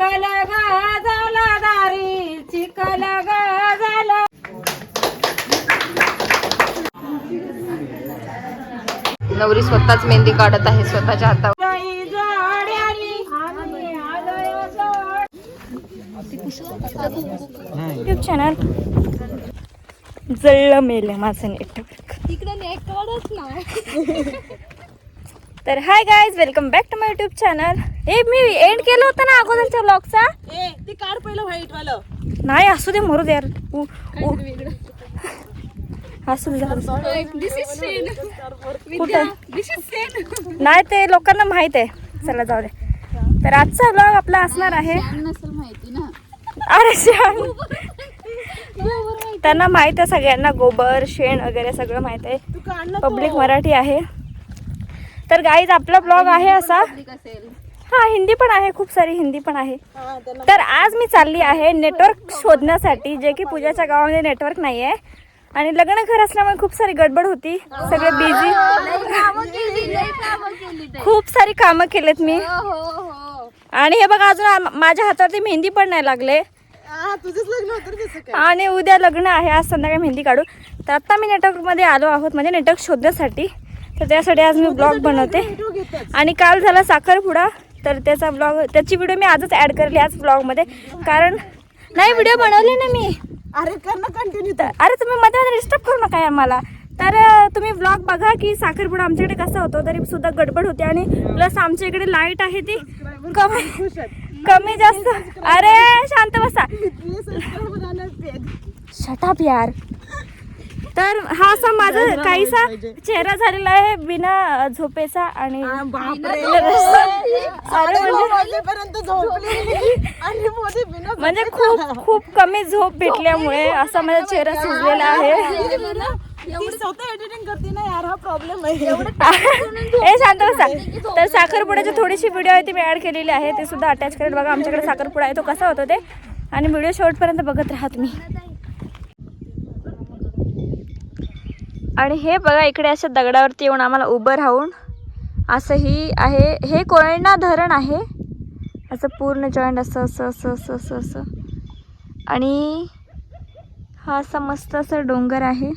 चिकल ग झाला दारी चिकल ग झाला. नवरी स्वतःच मेहंदी काढत आहे स्वतःच्या हातावर. युट्यूब चॅनल जळलं मेलं माझं नेटवर्क तर hi guys welcome back to my YouTube channel हे मी एंड केलं होतं ना अगोदरच्या ब्लॉगचा ए ती काढ पहिलं व्हाईट वालं. नाही असू दे मरू दे यार. उ- उ- असू दे जाऊ दे. कुठं? नाही ते लोकांना माहीत आहे. चला जाऊ दे. तर आजचा ब्लॉग आपला असणार आहे. अरे श्याम. त्यांना माहीत आहे सगळ्यांना गोबर शेण वगैरे सगळं माहीत आहे. पब्लिक मराठी आहे. तर गाईज आपला ब्लॉग आहे असा. हा हिंदी पण आहे खूप सारी हिंदी पण आहे. तर आज मी चालली आहे नेटवर्क शोधण्यासाठी जे की पूजाच्या गावामध्ये नेटवर्क नाही आहे आणि लग्न घर असल्यामुळे खूप सारी गडबड होती. सगळे बिझी खूप सारी कामं केलेत मी. आणि हे बघा अजून माझ्या हातावरती मेहंदी पण नाही लागले. आणि उद्या लग्न आहे आज संध्याकाळी मेहंदी काढू. तर आता मी नेटवर्कमध्ये आलो आहोत म्हणजे नेटवर्क शोधण्यासाठी. तर त्यासाठी आज मी ब्लॉग बनवते. आणि काल झाला साखरपुडा. तर त्याचा ब्लॉग त्याची व्हिडिओ मी आजच ॲड करली आज ब्लॉगमध्ये कारण नाही व्हिडिओ बनवले ना मी. अरे कर ना कंटिन्यू तर. अरे तुम्ही मध्ये मध्ये डिस्टर्ब करू नका यार मला तर तुम्ही ब्लॉग बघा की साखरपुडा आमच्याकडे कसा होतो तरी सुद्धा गडबड होते आणि प्लस आमच्या इकडे लाइट आहे ती. कमी कमी जास्त अरे शांत बसा. शटाप यार. तर हा असा माझा काहीसा चेहरा झालेला आहे बिना झोपेचा आणि म्हणजे म्हणजे खूप खूप कमी झोप भेटल्यामुळे असा माझा चेहरा सुजलेला आहे. ती स्वतः एडिटिंग करते ना यार हा हे शांत बसा. तर साखरपुड्याची थोडीशी व्हिडिओ आहे ती मी ऍड केलेली आहे. ते सुद्धा अटॅच करेल. बघा आमच्याकडे साखरपुडा आहे तो कसा होतो ते. आणि व्हिडिओ शेवटपर्यंत बघत राहा तुम्ही. आणि हे बघा इकडे अशा दगडावरती येऊन आम्हाला उभं राहून असं ही आहे. हे कोयना धरण आहे. असं पूर्ण जॉईंट असं असं असं असं असं असं. आणि हा असा मस्त असं डोंगर आहे.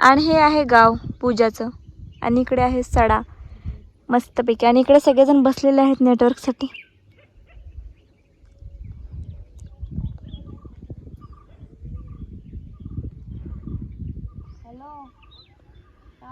आणि हे आहे गाव पूजाचं. आणि इकडे आहे सडा मस्तपैकी. आणि इकडे सगळेजण बसलेले आहेत नेटवर्कसाठी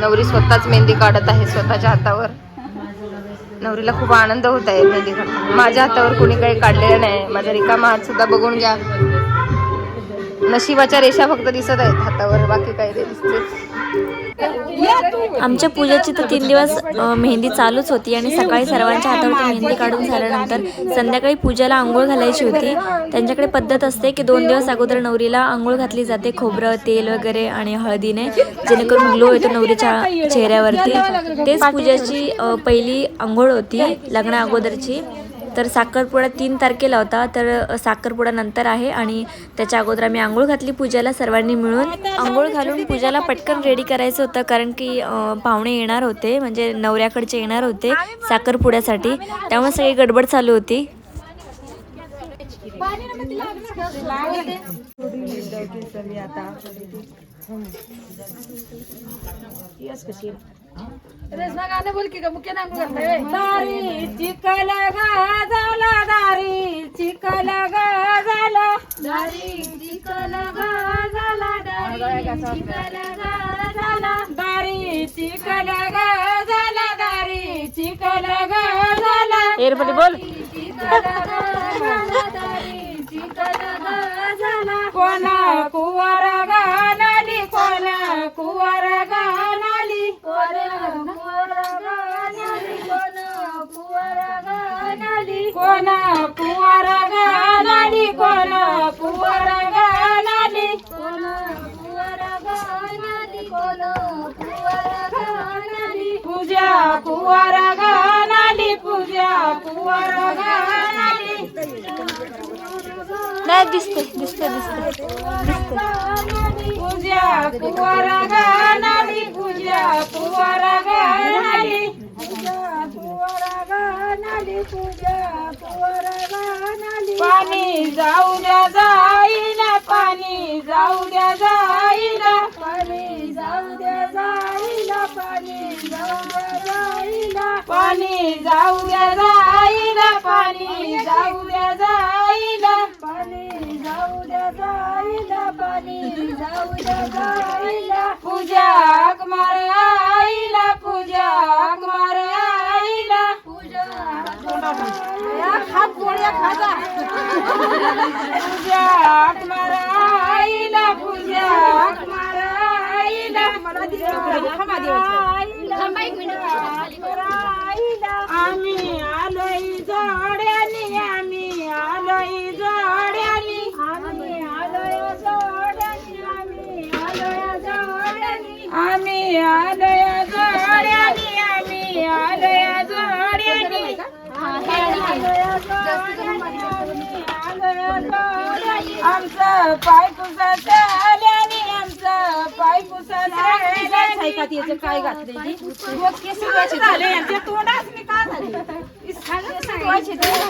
नवरी स्वतःच मेहंदी काढत आहे स्वतःच्या हातावर. नवरीला खूप आनंद होत आहे मेहंदी काढताना माझ्या हातावर कोणी काही काढलेलं नाही. माझा रिकामा हात सुद्धा बघून घ्या. नशिबाच्या रेषा फक्त दिसत आहेत हातावर बाकी काही दिसते. आमच्या पूजेची तर तीन दिवस मेहंदी चालूच होती आणि सकाळी सर्वांच्या हातावरती मेहंदी काढून झाल्यानंतर संध्याकाळी पूजेला आंघोळ घालायची होती. त्यांच्याकडे पद्धत असते की दोन दिवस अगोदर नवरीला आंघोळ घातली जाते खोबरं तेल वगैरे आणि हळदीने जेणेकरून ग्लो येतो नवरीच्या चेहऱ्यावरती. तेच पूजाची पहिली आंघोळ होती लग्ना अगोदरची. तर साखरपुडा तीन तारखेला होता. तर साखरपुडा नंतर आहे आणि त्याच्या अगोदर आम्ही आंघोळ घातली पूजाला सर्वांनी मिळून. आंघोळ घालून पूजाला पटकन रेडी करायचं होतं कारण की पाहुणे येणार होते. म्हणजे नवऱ्याकडचे येणार होते साखरपुड्यासाठी. त्यामुळे सगळी गडबड चालू होती. दारी चिकल ग झाला दारी चिकल ग झाला दारी चिकल ग झाला दारी चिकल ग झाला दारी चिकल ग झाला दारी चिकल ग झाला बोल कोणा गाणाली? कोणा कुवार गाणाली? कोण कुवार गाणाली? कोण कोण पूजा कुवार गाणाली पूजा कुवार गाणाली. नाही दिसते दिसते दिसते पूजा कुवार गाणाली पूजा कुवार गाणाली पाणी जाऊ द्या जाईना पाणी जाऊ द्या जाईना. पाणी जाऊ द्या जाईना पाणी जाऊ द्या जाईना. पाणी जाऊ द्या जाईना पाणी जाऊ द्या जाईना. पाणी जाऊ द्या जाईना पाणी जाऊ द्या जाईना. पूजा कुमार आईला पूजा पूजा પૂજાક મારા આઈલા પૂજાક મારા આઈલા મારા દીકરા ખમા દેવ છે ખમા એક મિનિટ મારા આઈલા આમી આલોઈ જોડ્યાની આમી આલોઈ જોડ્યાની આમી આલોય જોડ્યાની આમી આલોય જોડ્યાની આમી આલોય જોડ્યાની આમી આલોય आमचं पाय पुसाचं आल्याने आमचं पाय पुसाचं काय घातले झाले यांच्या तोंडाच मी का झाले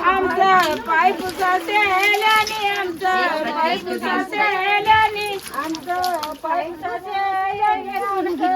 आमचं पाय पुसाचे आल्याने आमचं पाय पुसाचे आल्याने आमचं पाय पुसाचे दारी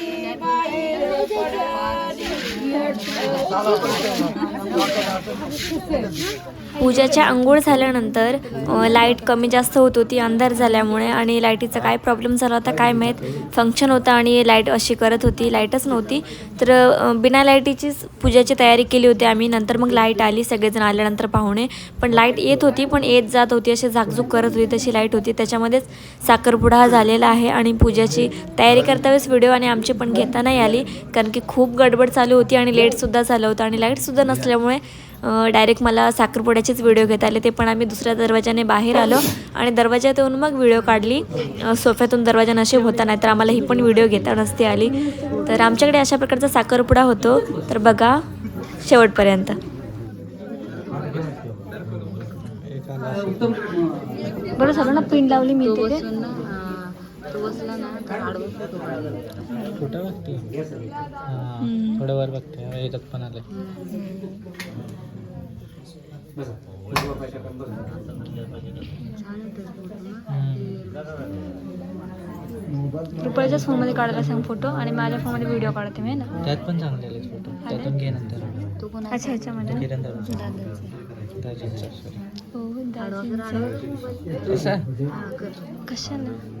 पूजाच्या आंघोळ झाल्यानंतर लाइट कमी जास्त होत होती अंधार झाल्यामुळे आणि लाईटीचा काय प्रॉब्लेम झाला होता काय माहीत? फंक्शन होतं आणि लाइट अशी करत होती लाईटच नव्हती. तर बिना लाईटीचीच पूजाची तयारी केली होती आम्ही. नंतर मग लाइट आली सगळेजण आल्यानंतर पाहुणे. पण लाइट येत होती पण येत जात होती अशी झाकझूक करत होती तशी लाइट होती. त्याच्यामध्येच साखरपुडा हा झालेला आहे आणि पूजाची तयारी करता वेळेस व्हिडिओ आणि आमची पण घेता नाही आली. कारण की खूप गडबड चालू होती आणि लेटसुद्धा झालं होतं आणि लाईटसुद्धा नसल्यामुळे डायरेक्ट मला साखरपुड्याचेच व्हिडिओ घेता आले. ते पण आम्ही दुसऱ्या दरवाजाने बाहेर आलो आणि दरवाजात येऊन मग व्हिडिओ काढली. सोफ्यातून दरवाजा नशीब होता नाही तर आम्हाला ही पण व्हिडिओ घेता नसती आली. तर आमच्याकडे अशा प्रकारचा साखरपुडा होतो. तर बघा शेवटपर्यंत. बरं झालं ना पिन लावली मी कुठं बघते. हा थोडं वर बघते. याच्यात पण आले रुपयाच्याच फोनमध्ये काढायला सांग फोटो आणि माझ्या फोनमध्ये व्हिडिओ काढते मी ना? त्यात पण चांगले आले फोटो त्यातून घे नंतर. अच्छा अच्छा म्हणजे किरण दादाचा. हो दाजींचं. तुझा? कशाला?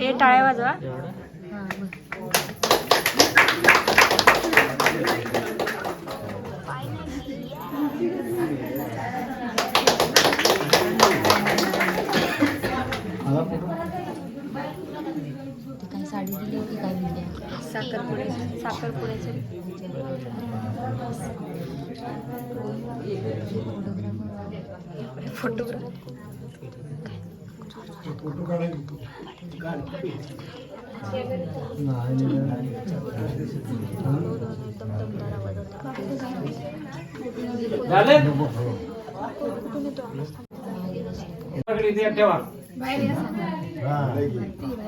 हे टाळ्या वाजवा. काही साडी दिली होती काय दिली साखरपुडे साखरपुड्याचे. फोटोग्राफर. फोटोग्राफर.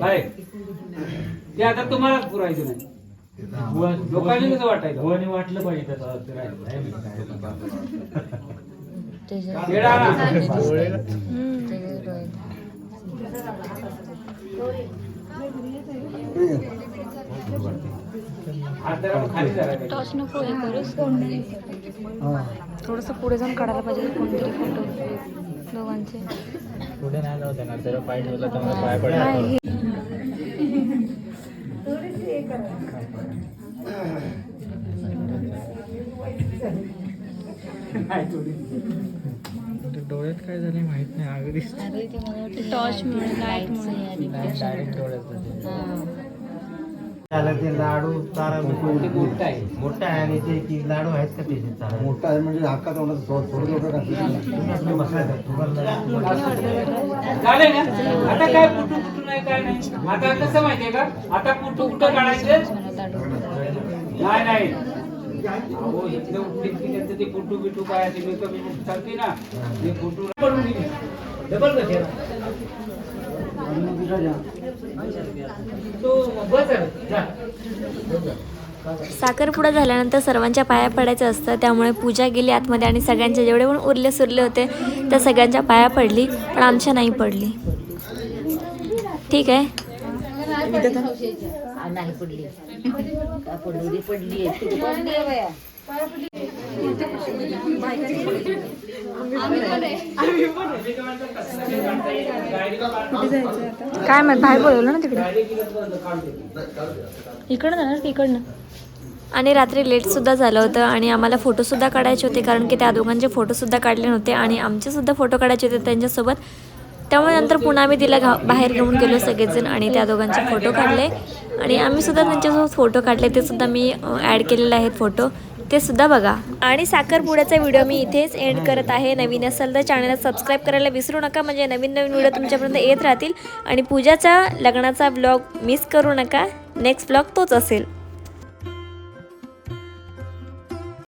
काय ते आता तुम्हालाच पुरायचं नाही लोकांनी कसं वाटायचं वाटलं पाहिजे त्याचं थोडस पुढे जाऊन काढायला पाहिजे कोणतरी फोटो दोघांचे. पुढे नाही जाऊ देणार जर पाय ठेवला तर मला पाय पडेल डोळ्यात काय झाले माहीत नाही अगदी टॉर्च त्याला ते लाडू मोठं आहे. मोठा आहे आणि ते की लाडू आहेत का चारा मोठा आहे म्हणजे हाका तोंडात थोडं थोडं बसायचं झालंय ना? आता काय कुठं कुठं नाही काय नाही. आता कसं माहितीये का? आता कुठं कुठं काढायचं? नाही नाही. अहो उठले की त्यांचं ते फोटो बिटू काय ते मेकअप बिकअप चालते ना ते फोटो पडून डबल कसे तो बस जा. साखरपुडा झाल्यानंतर सर्वांच्या पाया पडायचं असतं त्यामुळे पूजा गेली आतमध्ये आणि सगळ्यांचे जेवढे पण उरले सुरले होते त्या सगळ्यांच्या पाया पडली पण आमच्या नाही पडली ठीक आहे नाही पडली. का पडली पडली काय माहीत बाहेर बोलवलं ना तिकडे. इकडं जाणार की इकडनं आणि रात्री लेटसुद्धा झालं होतं आणि आम्हाला फोटोसुद्धा काढायचे होते कारण की त्या दोघांचे फोटोसुद्धा काढले नव्हते आणि आमचेसुद्धा फोटो काढायचे होते त्यांच्यासोबत. त्यामुळे नंतर पुन्हा आम्ही तिला घा बाहेर घेऊन गेलो सगळेजण आणि त्या दोघांचे फोटो काढले. आणि आम्ही सुद्धा त्यांच्यासोबत फोटो काढले ते सुद्धा मी ॲड केलेले आहेत फोटो. ते सुद्धा बघा. आणि साखरपुड्याचा व्हिडिओ मी इथेच एंड करत आहे. नवीन असेल तर चॅनलला सबस्क्राईब करायला विसरू नका. म्हणजे नवीन नवीन व्हिडिओ तुमच्यापर्यंत येत राहतील. आणि पूजाचा लग्नाचा ब्लॉग मिस करू नका. नेक्स्ट ब्लॉग तोच असेल.